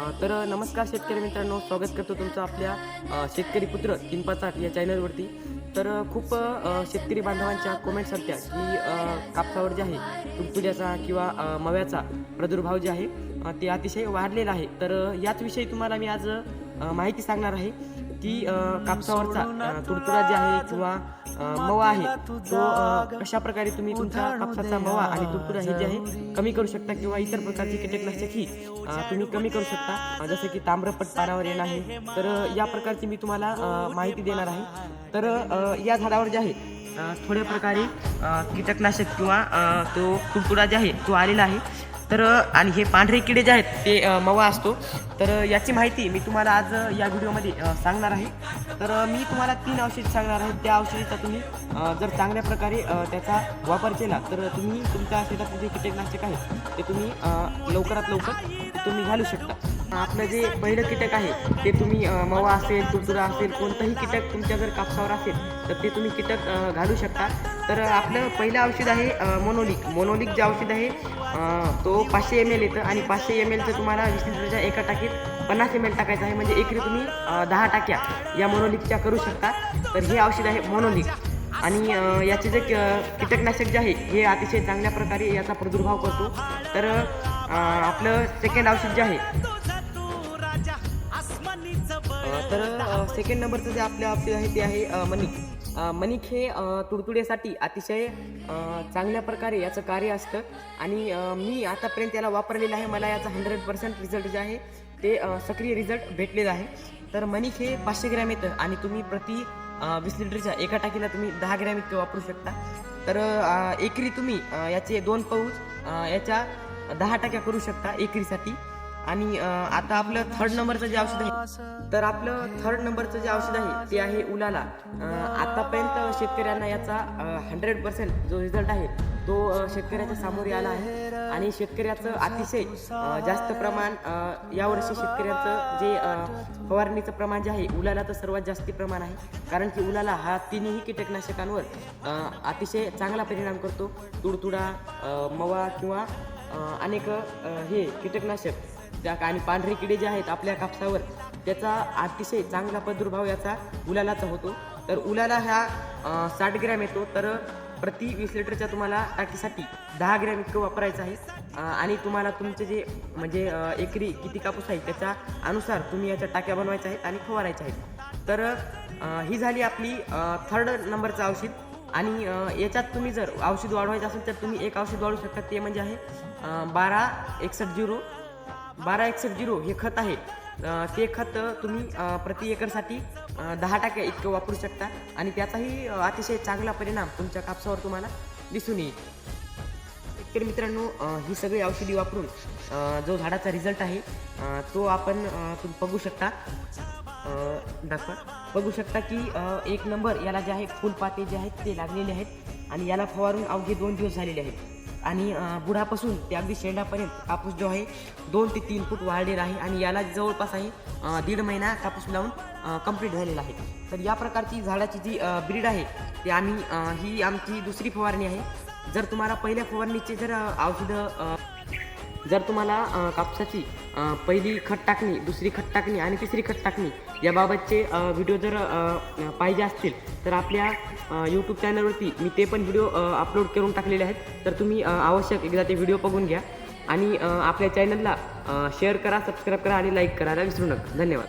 तर नमस्कार शेतकरी मित्रांनो स्वागत करतो तुमचं आपल्या शेतकरी पुत्र किंपाचाट या चॅनलवरती तर खूप शेतकरी बांधवांच्या कमेंट्स होत्या की कापसावर जे आहे तुडतुड्याचा किंवा मव्याचा प्रादुर्भाव जे आहे ते अतिशय वाढलेला आहे. तर याचविषयी याच विषयी तुम्हाला मी आज माहिती सांगणार आहे. की कापसावरचा अ, तुडतुडा जे आहे किंवा मवा आहे तो कशा प्रकारे तुम्ही तुमचा कापसाचा मवा आणि तुडतुडा हे जे आहे कमी करू शकता किंवा इतर प्रकारची कीटकनाशक ही तुम्ही कमी करू शकता. जसं की ताम्रपट पानावर येणं आहे. तर या प्रकारची मी तुम्हाला माहिती देणार आहे. तर या झाडावर जे आहे थोड्या प्रकारे कीटकनाशक किंवा तो तुडतुडा जे आहे तो आलेला आहे. तर आणि हे पांढरे किडे जे आहेत ते मवा असतो. तर याची माहिती मी तुम्हाला आज या व्हिडिओमध्ये सांगणार आहे. तर मी तुम्हाला तीन औषध सांगणार आहे. त्या औषधीचा तुम्ही जर चांगल्या प्रकारे त्याचा वापर केला तर तुम्ही तुमच्या शेतातले जे कीटकनाशक आहे ते तुम्ही लवकरात लवकर तुम्ही घालू शकता. आपलं जे पहिलं कीटक आहे ते तुम्ही मवा असेल तुडतुडा असेल कोणतंही कीटक तुमच्या जर कापसावर असेल तर ते तुम्ही कीटक घालू शकता. तर आपलं पहिलं औषध आहे मोनोलिक. मोनोलिक जे औषध आहे तो पाचशे एम एल येतं आणि पाचशे एम एलचं तुम्हाला वीस लिटरच्या एका टाकीत पन्नास एम एल टाकायचं आहे. म्हणजे एकरी तुम्ही दहा टाक्या या मोनोलिकच्या करू शकता. तर हे औषध आहे मोनोलिक. आणि याचे जे क- कीटकनाशक जे आहे हे अतिशय चांगल्या प्रकारे याचा प्रादुर्भाव करतो. तर आपलं सेकंड औषध जे आहे तर सेकंड नंबरचं जे आपलं औषध आहे ते आहे मनिक मनिक हे तुडतुड्यासाठी अतिशय चांगल्या प्रकारे याचं कार्य असतं. आणि मी आतापर्यंत याला वापरलेलं आहे. मला याचा हंड्रेड पर्सेंट रिझल्ट जे आहे ते सक्रिय रिझल्ट भेटलेलं आहे. तर मनिक हे पाचशे ग्रॅम येतं. आणि तुम्ही प्रति वीस लिटरच्या एका टाकीला तुम्ही दहा ग्रॅम इतकं वापरू शकता. तर एकरी तुम्ही याचे दोन पाऊच याच्या दहा टाक्या करू शकता एकरीसाठी. आणि आता आपलं थर्ड नंबरचं जे औषध आहे तर आपलं थर्ड नंबरचं जे औषध आहे ते आहे उलाला. आतापर्यंत शेतकऱ्यांना याचा हंड्रेड पर्सेंट जो रिझल्ट आहे तो शेतकऱ्याच्या सामोरे आला आहे. आणि शेतकऱ्याचं अतिशय जास्त प्रमाण यावर्षी शेतकऱ्याचं जे फवारणीचं प्रमाण जे आहे उलालाचं सर्वात जास्ती प्रमाण आहे. कारण की उलाला हा तिन्ही कीटकनाशकांवर अतिशय चांगला परिणाम करतो. तुडतुडा मवा किंवा अनेक हे कीटकनाशक. त्या आणि पांढरे किडे जे आहेत आपल्या कापसावर त्याचा अतिशय चांगला प्रादुर्भाव याचा उलालाचा होतो. तर उलाला ह्या साठ ग्रॅम येतो. तर प्रति वीस लिटरच्या तुम्हाला टाकीसाठी दहा ग्रॅम इतकं वापरायचं आहे. आणि तुम्हाला तुमचे जे म्हणजे एकरी किती कापूस आहे त्याच्या अनुसार तुम्ही याच्या टाक्या बनवायच्या आहेत आणि फवारायच्या आहेत. तर ही झाली आपली थर्ड नंबरचं औषध. आणि याच्यात तुम्ही जर औषध वाढवायचं असेल तर तुम्ही एक औषध वाढवू शकता. ते म्हणजे आहे बारा एकसष्ट झिरो बारा एकसष्ट झिरो हे खत आहे. ते खत तुम्ही प्रति एकरसाठी दहा टाक्या इतकं वापरू शकता. आणि त्याचाही अतिशय चांगला परिणाम तुमच्या कापसावर तुम्हाला दिसून येईल. तर मित्रांनो ही सगळी औषधी वापरून जो झाडाचा रिझल्ट आहे तो आपण तुम्ही बघू शकता. दाखवा बघू शकता की एक नंबर याला जे आहे फुलपाते जे आहेत ते लागलेले आहेत. आणि याला फवारून अवघे दोन दिवस झालेले आहेत. आणि बुढापासून बुडापासून ते अगदी शेंडापर्यंत कापूस जो आहे दोन ते तीन फूट वाढलेला आहे आणि याला जवळपास आहे दीड महिना कापूस लावून कंप्लीट झालेला आहे. तर या प्रकारची झाडाची जी ब्रीड आहे ती आम्ही ही आमची दुसरी फवारणी आहे. जर तुम्हाला पहिल्या फवारणीचे जर औषधं जर तुम्हाला कापसाची पहिली खत टाकणी दुसरी खत टाकणी आणि तिसरी खत टाकणी याबाबतचे व्हिडिओ जर पाहिजे असतील तर आपल्या यूट्यूब चॅनलवरती मी ते पण व्हिडिओ अपलोड करून टाकलेले आहेत. तर तुम्ही आवश्यक एकदा ते व्हिडिओ बघून घ्या. आणि आपल्या चॅनलला शेअर करा सबस्क्राईब करा आणि लाईक करायला विसरू नका. धन्यवाद.